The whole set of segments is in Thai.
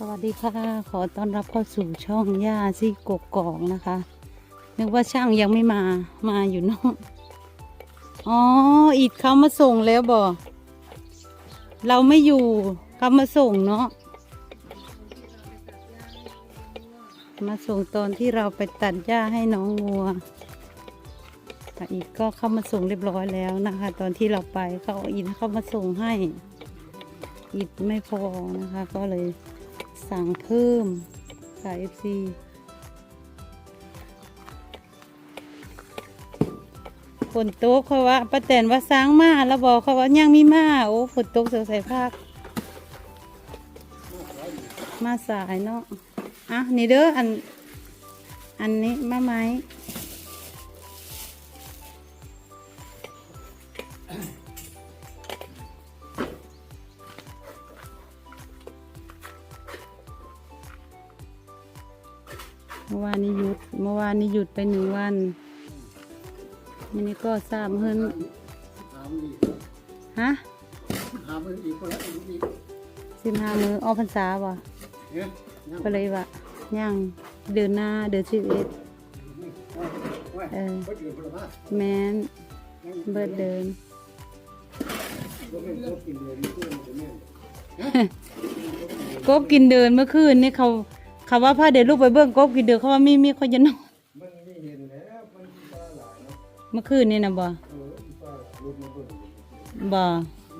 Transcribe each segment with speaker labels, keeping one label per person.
Speaker 1: สวัสดีค่ะ ขอต้อนรับเข้าสู่ช่องย่าซี่กกอกนะคะ นึกว่าช่างยังไม่มามาอยู่นอกอ๋ออิดเขามาส่งแล้วบอเราไม่อยู่เขามาส่งเนาะมาส่งตอนที่เราไปตัดหญ้าให้น้องงัวแต่อิดก็เข้ามาส่งเรียบร้อยแล้วนะคะ ตอนที่เราไปเขาอาอิดเข้ามาส่งให้อิดไม่พอนะคะ ก็เลย สั่งเพิ่มสาย FC ฝนตกเขาว่าป้าแตนว่าสร้างมาแล้วบอกเขาว่ายังมีมาโอ้ฝนตกเสือใส่ภาคมาสายเนาะอะนี่เด้ออัน อันนี้มาไหม มื่อวานนี้หยุด เมื่อวานนี้หยุดไปหนึ่งวันวันนี้ก็ทราบเฮิน
Speaker 2: หามันอีก
Speaker 1: ฮะ
Speaker 2: หามันอีกคนละอีกอีก
Speaker 1: สิบห้ามือออกพรรษาบ่
Speaker 2: เนี่ยยัง
Speaker 1: ก็เลยว่าย่างเดือนหน้าเดือนสิบเอ็ด
Speaker 2: ว่า
Speaker 1: เออ
Speaker 2: ว่าเดือนพลมา
Speaker 1: แมนเบิดเดิน
Speaker 2: ก็ไม่ครบกินเลยนี่เพื่อนจะแม่น
Speaker 1: กบกินเดินเมื่อคืนนี่เขา เขาว่าพาเด็กลูกไปเบิ่งกบกินเดินเขาว่ามีมีคนจะนอน
Speaker 2: มันไม่เห็นแล้วมันมีปลาหลายเนาะ
Speaker 1: เมื่อคืนนี่นะบ่
Speaker 2: เออมีปลาหลายลูกมาเบิ่ง
Speaker 1: บ่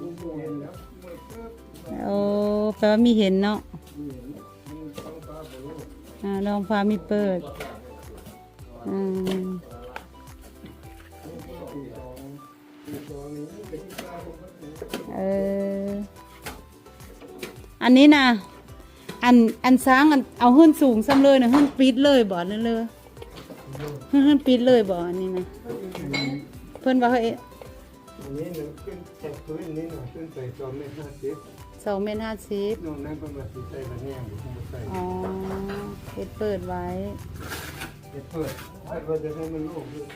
Speaker 2: ลูกบ่เห็นแล้วมันเพิ่ม
Speaker 1: โอ้แปลว่ามีเห็นเนาะ
Speaker 2: มีเห็นมันต้องปลาบ่รู้
Speaker 1: อ่าลองฟ้ามีเปิดอืม
Speaker 2: ตีสองตีสองนี้เป็นที่ปลาผมก็ถือ
Speaker 1: เอออันนี้นะ อันอันช้างอันเอาหื้นสูงซ้ำเลยนะหื้นปิดเลยบ่นั่นเลยหื้นหื้นปิดเลยบ่อันนี้นะเพิ่นว่าเฮ้ย
Speaker 2: อันนี้เนี่ยขึ้นจากพื้นนี่หน่อยขึ้นไปสองเมตรห้าสิบ
Speaker 1: สองเมตรห้าสิบ
Speaker 2: นอกนั้นก็มาสีใส่ระแนงอยู่ข้างใต้
Speaker 1: อ๋อเฮ็ดเปิดไว้
Speaker 2: เปิดเปิดคาดว่าจะให้มันโล่งขึ้น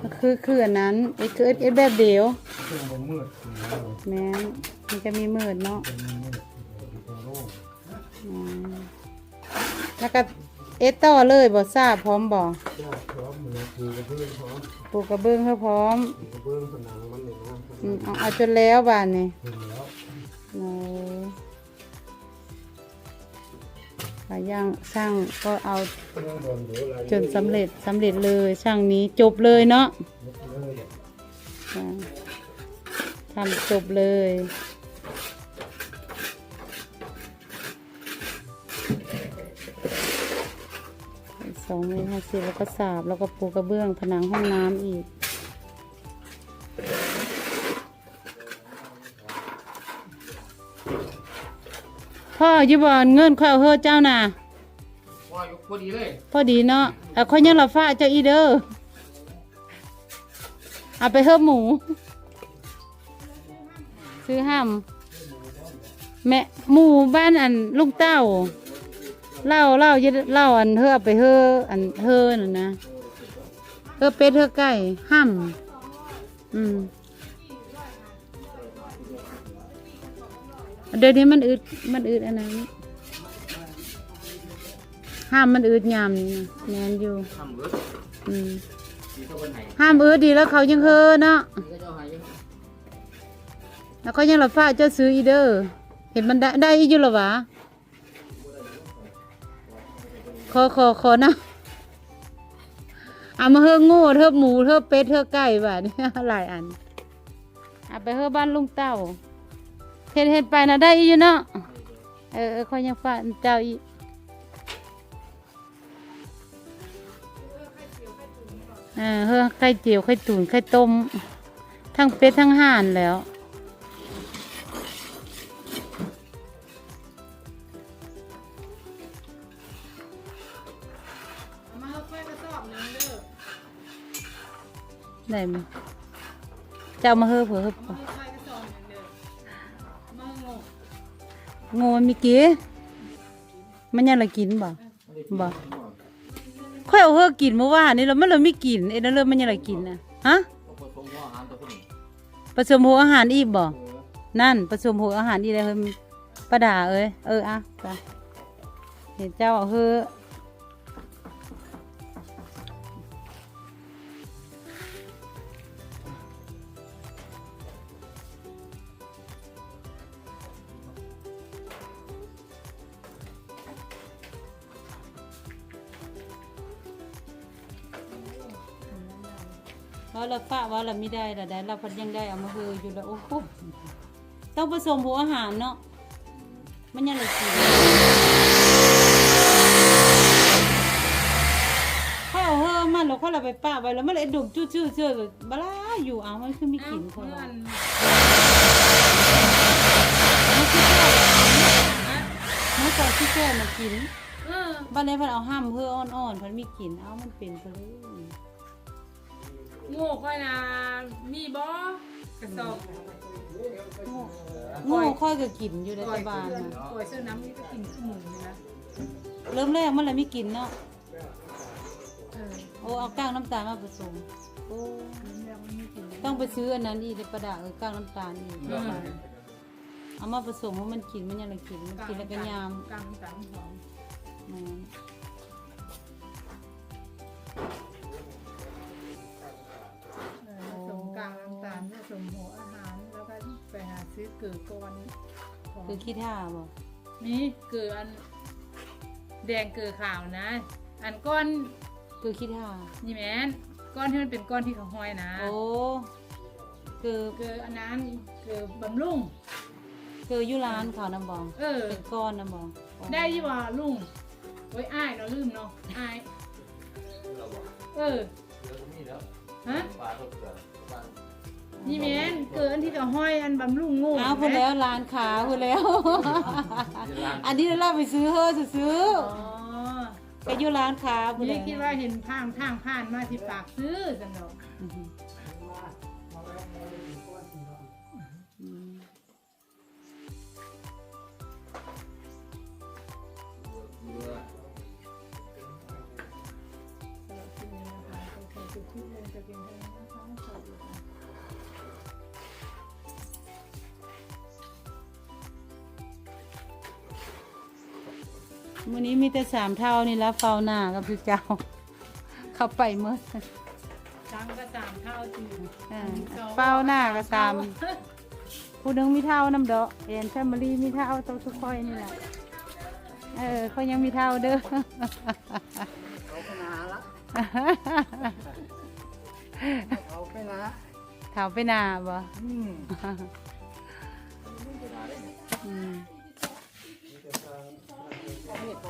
Speaker 1: ก็คือคืออันนั้นไอ้คือไอ้แบบเดียว
Speaker 2: เครื่องมันมืดมันมืด
Speaker 1: แม้นมันจะมีมืดเนาะ
Speaker 2: มันมืดมันโล่ง
Speaker 1: แล้วก็เอดต่อเลยบ่ทราบพร้อมบ่
Speaker 2: ยากพร้อมมือปูกระเบื้องพร้อม
Speaker 1: ปลูกกระเบื้องเพื่อพร้อม
Speaker 2: ปูกระเบื้องผนังมันเนี่ยนะ
Speaker 1: อืมเอาเอาจนแล้วบานนี่
Speaker 2: เห็นแล้ว
Speaker 1: โอ้หลายอย่างช่างก็เอา
Speaker 2: เครื่องโดนเดี๋ยวอะไร
Speaker 1: จนสำเร็จสำเร็จเลยช่างนี้จบเลยเนาะ
Speaker 2: เลย
Speaker 1: อ่าทำจบเลย สองเมตรห้าสิบแล้วก็สาบแล้วก็ปูกระเบื้องผนังห้องน้ำอีก พ่ออยู่บ่อนเงินข้อยเอาเฮอเจ้าน่ะ
Speaker 3: ว่าอยู่พอดีเลย
Speaker 1: พอดีเนาะเอาข้อยยังละฟ้าเจ้าอีเด้อเอาไปเฮิบหมู ซื้อห้ามแม่หมู่บ้านอันลุงเต้า เล่าเล่าจะเล่าอันเฮอเอาไปเฮออันเฮอน่ะนะเฮอเป็ดเฮอไก่ห้ามอืมเดี๋ยวนี้มันอึดมันอึดอันนั้นห้ามมันอึดยามนี่นะแมนอยู่
Speaker 3: ทำเบิด
Speaker 1: อืม
Speaker 3: ดีเท่าคนไหน
Speaker 1: ห้ามอึดดีแล้วเขายังเฮอเนาะ
Speaker 3: ดีก็เจ้าหายยัง
Speaker 1: แล้วก็ยังละฟ้าเจ้าซื้ออีเด้อเห็นมันได้ได้อีอยู่หรอวะ ขอขอขอนะเอามาเฮอโง่เทอหมูเทอเป็ดเทอไก่บ่ะนี่หลายอันเอาไปเฮอบ้านลุงเต้าเห็นเห็นไปนะได้อีอยู่เนาะเออเออเขายังฟ้าเจ้าอีเออเฮอไข่เจียวไข่ตุ๋นไข่ต้ม ทั้งเป็ดทั้งห่านแล้ว ได้มั้ยจะเอามาเฮ้อเผื่อเฮ้อง่มันมีกี่มันยังละกินบ่บ่ค่อยเอาเฮ้อกินเมื่อวานนี่เราไม่เลยไม่กินเอ็นั่นเลยมันยังละกินนะฮะ
Speaker 3: ผสมหัวอาหารตัวคนนี้
Speaker 1: ผสมหัวอาหารอีกบ่นั่นผสมหัวอาหารอีกเลยเฮ้ยป้าด่าเอ้ยเอออะไป
Speaker 3: เเห็
Speaker 1: นเจ้าเอาเฮ้อ ว่าเราฝะว่าเราไม่ได้แต่ได้เราพันยังได้เอามาเฮืออยู่แล้วโอ้โหต้องผสมหัวอาหารเนาะมันยังเลยกินข้าวเฮือมันแล้วข้าวเราไปป้าไว้แล้วมันเลยดุมจู้ชื่อเชื่อแบบบลาอยู่เอามันคือมีกลิ่นเขา
Speaker 4: เพื่อ
Speaker 1: ว่ะ
Speaker 4: น
Speaker 1: มันคือแก่มันก็ที่แก่มากินบ้านนี้พิ่นเอาห้ามเพื่ออ่อนๆพิ่นมีกลิ่นเอามันเป็นไปเลย
Speaker 4: โง่ค่อยนะมีบ่กระสอบ
Speaker 1: โง่ค่อยก็กินอยู่ใน
Speaker 4: ปล่อย
Speaker 1: ตะบาน
Speaker 4: เสื้อ
Speaker 1: น่ะ
Speaker 4: ปล่อยเสื้อน้ำนี่ก็กินขึ้นหมูเลยนะ
Speaker 1: เริ่มแรกมันเลยมีกลิ่นเนาะ
Speaker 4: เออ
Speaker 1: โอ้เอาก้างน้ำตาลมาผสมโอ้
Speaker 4: มันยังไม่มีกลิ่น
Speaker 1: ต้องไปซื้ออันนั้นอีกในประดาเออก้างน้ำตาลอีก
Speaker 4: เออ
Speaker 1: เอามาผสมเพราะมันกินมันยังไงกินมันกินแล้วก็ยาม
Speaker 4: กลางกลางหอม
Speaker 1: อืม
Speaker 4: มหัวอาหารแล้วก็ไปหาซื้อเกลือก้อนของ
Speaker 1: คือขี้ท่าบ่
Speaker 4: นี่เกลืออันแดงเกลือขาวนะ อันก้อน
Speaker 1: คือขี้ท่า
Speaker 4: นี่แม่นก้อนที่มันเป็นก้อนที่เขาห้อยนะ
Speaker 1: โอ้คือ
Speaker 4: เกลืออันนั้นเกลือบำรุง
Speaker 1: คืออยู่ร้านเขาน้ำบอง
Speaker 4: เออ
Speaker 1: เป็นก้อนน้ำบอง
Speaker 4: ได้ยี่ว่าลุงไว้อ้ายเนาะลืมเนาะอ้าย
Speaker 3: เราบอก
Speaker 4: เออ
Speaker 3: เดี๋ยวก็มีแล้ว
Speaker 4: ฮะ นี่แม่นเกินที่เขาห้อยอันบำรุงงู
Speaker 1: อ้าวพูดแล้วร้านขาพูดแล้ว
Speaker 3: ที่ร้าน
Speaker 1: อันนี้เราไปซื้อเฮ้อซื้อ
Speaker 4: อ๋อ
Speaker 1: ไปอยู่ร้านค้าพูดแล้
Speaker 4: นี่
Speaker 1: ว
Speaker 4: คิดว่าเห็นทางทางผ่านมาที่ปากซื้อสันดอก
Speaker 2: มื้อนี้
Speaker 1: มีแต่สามเท่านี่ละเฝ้าหน้ากับพี่เจ้า เข้าไปเมื่อ
Speaker 4: ช้างก็สามเท่าจริง
Speaker 1: อ่าเฝ้าหน้าก็สามผู้หนึงมีเท่าน้ำดอกเอ็นแฟมิลี่มีเท่าต้องทุกค่อยนี่แหละเออเขายังมีเท่าเด้อ
Speaker 2: เขาไปนาละเขาไปนา
Speaker 1: เท่าไปหน้าบ่
Speaker 2: อืม
Speaker 1: อืม
Speaker 2: นี่ตัว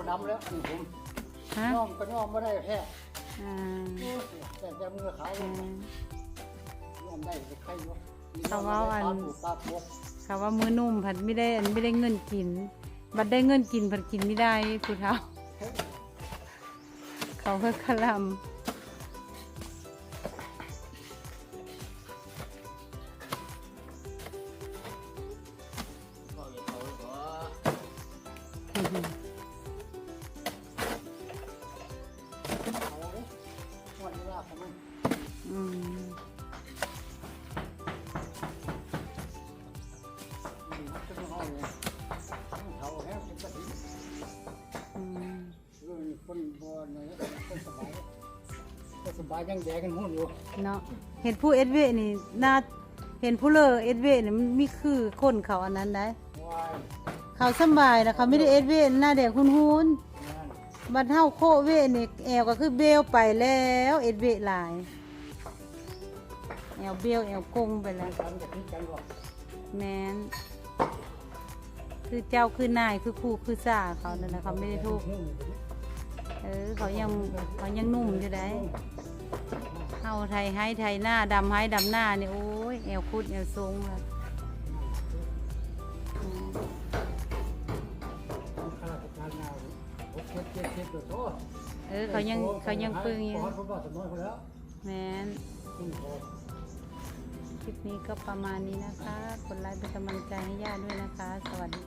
Speaker 2: ดำแล้วอันนี้ผม
Speaker 1: ฮะ
Speaker 2: ย่อมก็ย่อมไม่ได้แท้
Speaker 1: อ่า
Speaker 2: แต่จะมือขาว
Speaker 1: อ่า
Speaker 2: ย่อมได้จะใครวะ
Speaker 1: เขาว่าอัน
Speaker 2: ปลาปูปลาพวก
Speaker 1: เขาว่ามือนุ่มผัดไม่ได้ไม่ได้เงินกิน บัดได้เงินกินผัดกินไม่ได้ผู้เฒ่า เขาก็คลำ
Speaker 2: สบายยังแดงกันหุ่นอยู่
Speaker 1: เนาะเห็นผู้เอสเวนี่น่าเห็นผู้เลอเอสเวนี่มันมีคือคนเขาอันนั้นได้
Speaker 2: วาย
Speaker 1: เขาสำบายนะเขาไม่ได้เอสเวหน้าแดงคุ้นหุน
Speaker 2: นั่น
Speaker 1: ๆบัดเท่าโคเวนี่แอวก็คือเบลไปแล้วเอสเวหลายแอวเบลแอวกงไปแล้ว
Speaker 2: กันจะพิกันหรอก
Speaker 1: แมนคือเจ้าคือนายคือครูคือซ่าเขานั่นแหละเขาไม่ได้ทุกข์เออเขายังเขายังนุ่มอยู่ได้ เฮาไทยให้ไทยหน้าดำให้ดำหน้านี่โอ้ยแอวคุดแอวทรงละอืม
Speaker 2: ข้าราชการงานหกเจ็ดเจ็ดเจ็ดตัวโต
Speaker 1: เออเขายังเขายังปึงอยู่
Speaker 2: ขอเขาบอกสมน้อยเขาแล้ว
Speaker 1: แมน
Speaker 2: คุณขอ
Speaker 1: คลิปนี้ก็ประมาณนี้นะคะกดไลค์เป็นกำลังใจให้ย่าด้วยนะคะ สวัสดี